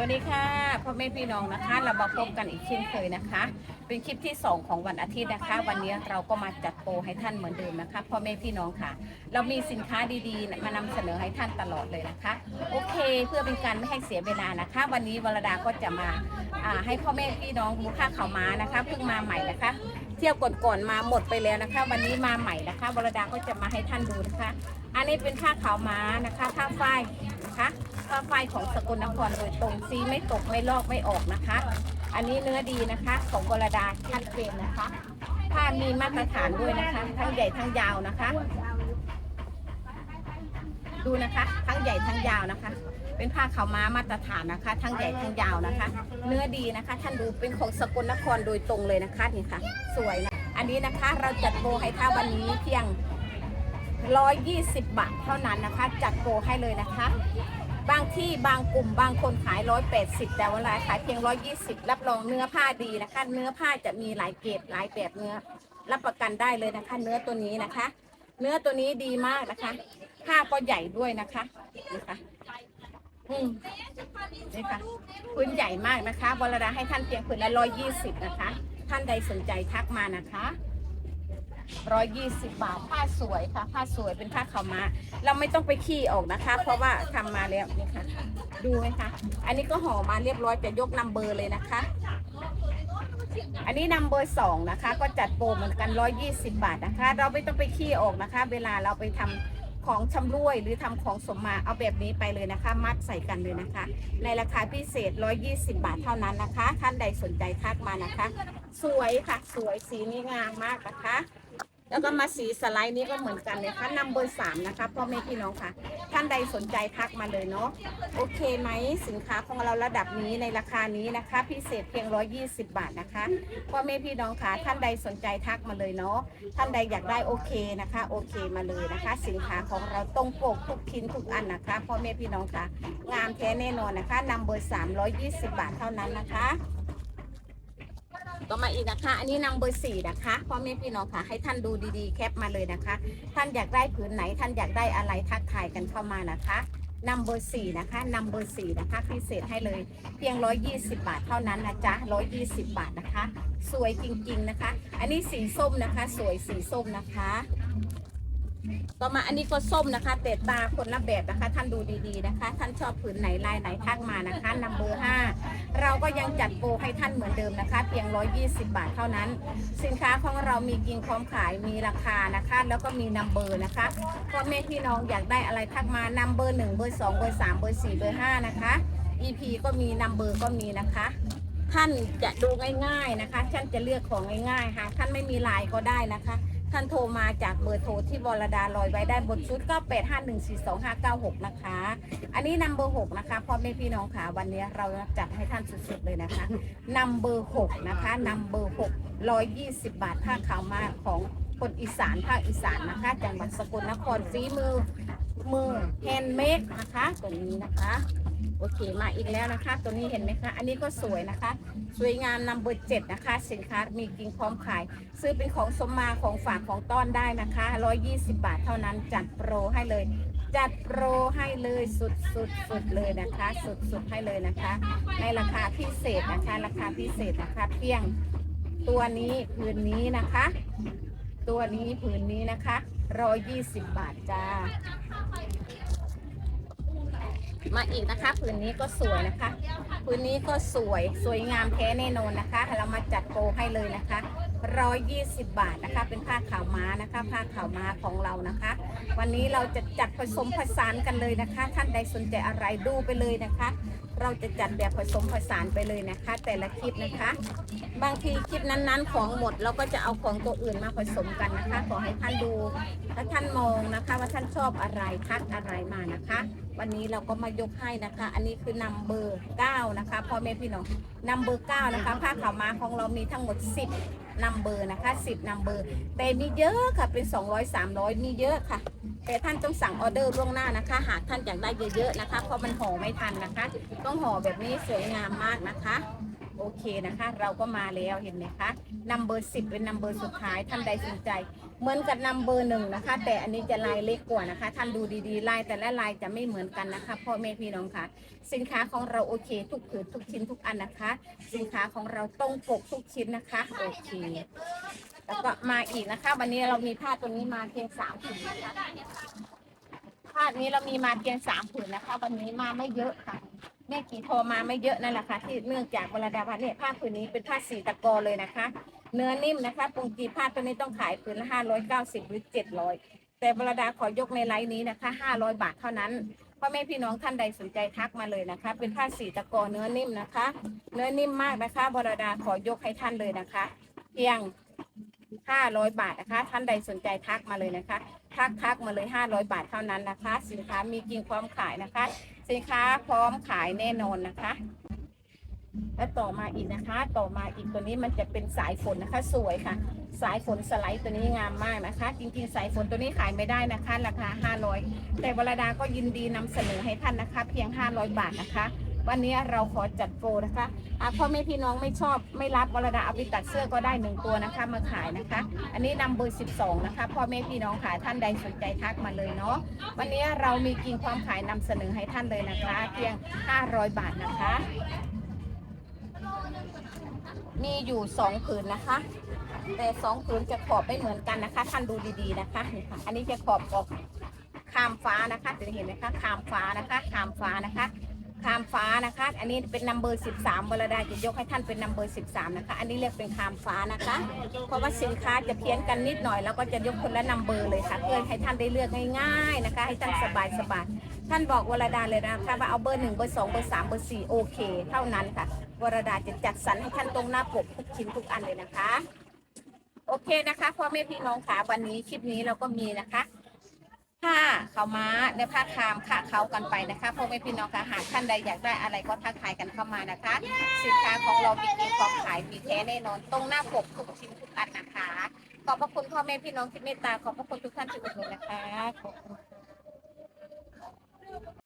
วัสดีค่ะพ่อแม่พี่น้องนะคะ เรามาพบกันอีกเช่นเคยนะคะ เป็นคลิปที่ 2 ของวันอาทิตย์นะคะ วันนี้เราก็มาจัดโปรให้ท่านเหมือนเดิมนะคะพ่อแม่พี่น้องค่ะ เรามีสินค้าดีๆ มานำเสนอให้ท่านตลอดเลยนะคะ โอเค เพื่อเป็นการไม่ให้เสียเวลานะคะ วันนี้วรดาก็จะมาอ่าให้พ่อแม่พี่น้องดูค่าข่าวม้านะคะเพิ่งมาใหม่นะคะ เที่ยวก่อนๆมาหมดไปแล้วนะคะ วันนี้มาใหม่นะคะวรดาก็จะมาให้ท่านดูนะคะ อันนี้เป็นผ้าขาวม้านะคะผ้าฝ้ายนะคะ ผ้าฝ้ายของสกลนครโดยตรงซีไม่ตกไม่ลอกไม่ออกนะคะ อันนี้เนื้อดีนะคะ ของวรดาชัดเจนนะคะผ้ามีมาตรฐานด้วยนะคะ ทั้งใหญ่ทั้งยาวนะคะ ดูนะคะ ทั้งใหญ่ทั้งยาวนะคะ เป็นผ้าขาวม้ามาตรฐานนะคะ ทั้งใหญ่ทั้งยาวนะคะ เนื้อดีนะคะ ท่านดูเป็นของสกลนครโดยตรงเลยนะคะนี่ค่ะ สวยนะอันนี้นะคะเราจัดโปรให้ท่าวันนี้เพียง 120 บาทเท่านั้นนะคะ จัดโปรให้เลยนะคะ บางที่บางกลุ่มบางคนขาย 180 แต่เวลาขายเพียง 120 รับรองเนื้อผ้าดีนะคะ เนื้อผ้าจะมีหลายเกรดหลายแบบเนื้อ รับประกันได้เลยนะคะ เนื้อตัวนี้นะคะ เนื้อตัวนี้ดีมากนะคะผ้าก็ใหญ่ด้วยนะคะนี่ค่ะอืมนี่ค่ะพื้นใหญ่มากนะคะวรดาให้ท่านเพียงพื้นละ120 นะคะ ท่านใดสนใจทักมานะคะ ร้อยยี่สิบบาท ผ้าสวยค่ะ ผ้าสวยเป็นผ้าขาวม้า เราไม่ต้องไปขี้ออกนะคะ เพราะว่าทำมาแล้วนี่ค่ะ ดูไหมคะ อันนี้ก็ห่อมาเรียบร้อยจะยกนัมเบอร์เลยนะคะ อันนี้นัมเบอร์สองนะคะ ก็จัดโปรเหมือนกันร้อยยี่สิบบาทนะคะ เราไม่ต้องไปขี้ออกนะคะ เวลาเราไปทำของชำร่วยหรือทำของสมมาเอาแบบนี้ไปเลยนะคะ มัดใส่กันเลยนะคะ ในราคาพิเศษ 120 บาทเท่านั้นนะคะ ท่านใดสนใจทักมานะคะ สวยค่ะ สวยสีนี้งามมากนะคะ แล้วก็มาสีสไลด์นี้ก็เหมือนกันเลยค่ะนัมเบอร์สามนะคะพ่อแม่พี่น้องค่ะ ท่านใดสนใจทักมาเลยเนาะโอเคไหมสินค้าของเราระดับนี้ในราคานี้นะคะ พิเศษเพียง 120 บาทนะคะพ่อแม่พี่น้องค่ะ ท่านใดสนใจทักมาเลยเนาะท่านใดอยากได้โอเคนะคะโอเคมาเลยนะคะ สินค้าของเราตรงปกทุกชิ้นทุกอันนะคะพ่อแม่พี่น้องค่ะ งามแท้แน่นอนนะคะนัมเบอร์สามร้อยยี่สิบบาทเท่านั้นนะคะ ต่อมาอีกนะคะ อันนี้นางเบอร์สี่นะคะพ่อแม่พี่น้องค่ะ ให้ท่านดูดีๆ แคปมาเลยนะคะ ท่านอยากได้ผืนไหน ท่านอยากได้อะไรทักทายกันเข้ามานะคะนำเบอร์สี่นะคะนำเบอร์สี่นะคะพิเศษให้เลยเพียง 120 บาทเท่านั้นนะจ๊ะ 120 บาทนะคะ สวยจริงๆนะคะ อันนี้สีส้มนะคะ สวยสีส้มนะคะ ต่อมาอันนี้ก็ส้มนะคะแต่ตาคนละแบบนะคะ ท่านดูดีๆนะคะ ท่านชอบผืนไหนลายไหนทักมานะคะนัมเบอร์ห้าเราก็ยังจัดโปรให้ท่านเหมือนเดิมนะคะ เพียง 120 บาทเท่านั้น สินค้าของเรามีกิงพร้อมขายมีราคานะคะ แล้วก็มีนัมเบอร์นะคะพ่อแม่พี่น้องอยากได้อะไรทักมานัมเบอร์หนึ่งเบอร์สองเบอร์สามเบอร์สี่เบอร์ห้านะคะ EP ก็มีนัมเบอร์ก็มีนะคะท่านจะดูง่ายๆนะคะ ท่านจะเลือกของง่ายๆ หากท่านไม่มีลน์ก็ได้นะคะ ท่านโทรมาจากเบอร์โทรที่วรดาลอยไว้ได้บนชุดก็8 5 1 4 2 5 9 6 นะคะ อันนี้นัมเบอร์6นะคะพ่อแม่พี่น้องค่ะวันนี้เราจัดให้ท่านสุดๆเลยนะคะนัมเบอร์6นะคะนัมเบอร์6 120 บาทผ้าขาวมาของคนอีสานภาคอีสานนะคะจังหวัดสกลนครฝีมือมือแฮนด์เมดนะคะตัวนี้นะคะ โอเคมาอีกแล้วนะคะ ตัวนี้เห็นไหมคะ อันนี้ก็สวยนะคะ สวยงามนัมเบอร์เจ็ดนะคะ สินค้ามีจริงพร้อมขาย ซื้อเป็นของสมมาของฝากของต้อนได้นะคะ 120 บาทเท่านั้นจัดโปรให้เลย จัดโปรให้เลยสุดสุดสุดเลยนะคะ สุดสุดให้เลยนะคะ ในราคาพิเศษนะคะ ราคาพิเศษนะคะ เพียงตัวนี้ผืนนี้นะคะ ตัวนี้ผืนนี้นะคะ 120 บาทจ้า มาอีกนะคะผืนนี้ก็สวยนะคะผืนนี้ก็สวยสวยงามแท้แน่นอนนะคะ เรามาจัดโปรให้เลยนะคะ120 บาทนะคะ เป็นผ้าขาวม้านะคะ ผ้าขาวม้าของเรานะคะ วันนี้เราจะจัดผสมผสานกันเลยนะคะ ท่านใดสนใจอะไรดูไปเลยนะคะ เราจะจัดแบบผสมผสานไปเลยนะคะ แต่ละคลิปนะคะ บางทีคลิปนั้นๆ ของหมดเราก็จะเอาของตัวอื่นมาผสมกันนะคะ ขอให้ท่านดูถ้าท่านมองนะคะ ว่าท่านชอบอะไรทักอะไรมานะคะ วันนี้เราก็มายกให้นะคะ อันนี้คือนัมเบอร์9นะคะพ่อแม่พี่น้องนัมเบอร์9นะคะผ้าขาวม้าของเรามีทั้งหมด 10นัมเบอร์นะคะ10นัมเบอร์แต่มีเยอะค่ะเป็น 200 300 มีเยอะค่ะ แต่ท่านต้องสั่งออเดอร์ล่วงหน้านะคะ หากท่านอยากได้เยอะๆนะคะ เพราะมันห่อไม่ทันนะคะ ต้องห่อแบบนี้สวยงามมากนะคะ โอเคนะคะ เราก็มาแล้วเห็นไหมคะนัมเบอร์สิบเป็นนัมเบอร์สุดท้ายท่านใดสนใจ เหมือนกับนัมเบอร์หนึ่งนะคะ แต่อันนี้จะลายเล็กกว่านะคะ ท่านดูดีๆลายแต่ละลายจะไม่เหมือนกันนะคะพ่อแม่พี่น้องค่ะ สินค้าของเราโอเค ทุกผืนทุกชิ้นทุกอันนะคะ สินค้าของเราตรงปกทุกชิ้นนะคะโอเคแล้วก็มาอีกนะคะ วันนี้เรามีผ้าตัวนี้มาเพียงสามผืนนะคะผ้านี้เรามีมาเพียงสามผืนนะคะ วันนี้มาไม่เยอะค่ะ แม่กี่โทรมาไม่เยอะนั่นแหละค่ะที่เนื่องจากวลาดาพันเนี่ยผ้าผืนนี้เป็นผ้าสีตะกอเลยนะคะ เนื้อนิ่มนะคะปกติผ้าตัวนี้ต้องขายผืนละห้าร้อยเก้าสิบหรือเจ็ดร้อยแต่วลาดาขอยกในไลน์นี้นะคะห้าร้อยบาทเท่านั้นพ่อแม่พี่น้องท่านใดสนใจทักมาเลยนะคะ เป็นผ้าสีตะกอเนื้อนิ่มนะคะ เนื้อนิ่มมากนะคะวลาดาขอยกให้ท่านเลยนะคะ เพียง 500 บาทนะคะ ท่านใดสนใจทักมาเลยนะคะ ทักทักมาเลย 500 บาทเท่านั้นนะคะ สินค้ามีจริงพร้อมขายนะคะ สินค้าพร้อมขายแน่นอนนะคะ และต่อมาอีกนะคะ ต่อมาอีกตัวนี้มันจะเป็นสายฝนนะคะ สวยค่ะ สายฝนสไลด์ตัวนี้งามมากนะคะ จริงๆ สายฝนตัวนี้ขายไม่ได้นะคะ ราคา 500 แต่วรดาก็ยินดีนำเสนอให้ท่านนะคะ เพียง 500 บาทนะคะ วันนี้เราขอจัดโปรนะคะอะพ่อแม่พี่น้องไม่ชอบไม่รับวรดาเอาไปตัดเสื้อก็ได้หนึ่งตัวนะคะ มาขายนะคะ อันนี้นำเบอร์ 12 นะคะ พ่อแม่พี่น้องขายท่านใดสนใจทักมาเลยเนาะวันนี้เรามีกิ่งความขายนำเสนอให้ท่านเลยนะคะ เพียง 500 บาทนะคะ มีอยู่สองผืนนะคะ แต่สองผืนจะขอบไม่เหมือนกันนะคะ ท่านดูดีๆนะคะนี่ค่ะอันนี้จะขอบออกคามฟ้านะคะจะเห็นไหมคะคามฟ้านะคะคามฟ้านะคะ คามฟ้านะคะ อันนี้เป็นนัมเบอร์13บรดาจะยกให้ท่านเป็นนัมเบอร์13นะคะ อันนี้เรียกเป็นคามฟ้านะคะ เพราะว่าสินค้าจะเพี้ยนกันนิดหน่อยแล้วก็จะยกคนละนัมเบอร์เลยค่ะเพื่อให้ท่านได้เลือกง่ายๆนะคะ ให้ท่านสบายสบายๆท่านบอกวรดาเลยนะคะว่าเอาเบอร์หนึ่งเบอร์สองเบอร์สามเบอร์สี่โอเค เท่านั้นค่ะวรดาจะจัดสรรให้ท่านตรงหน้าปกทุกชิ้นทุกอันเลยนะคะ โอเคนะคะพ่อแม่พี่น้องค่ะวันนี้คลิปนี้เราก็มีนะคะ ผ้าเขาม้าในผ้าคามค่ะเขากันไปนะคะพ่อแม่พี่น้องค่ะหากท่านใดอยากได้อะไรก็ทักทายกันเข้ามานะคะ สินค้าของเรามีเกีของขายมีแท้แน่นอนตรงหน้าปกทุกชิ้นทุกอันนะคะ ขอบพระคุณพ่อแม่พี่น้องที่เมตตาขอบพระคุณทุกท่านที่อุดหนุนนะคะ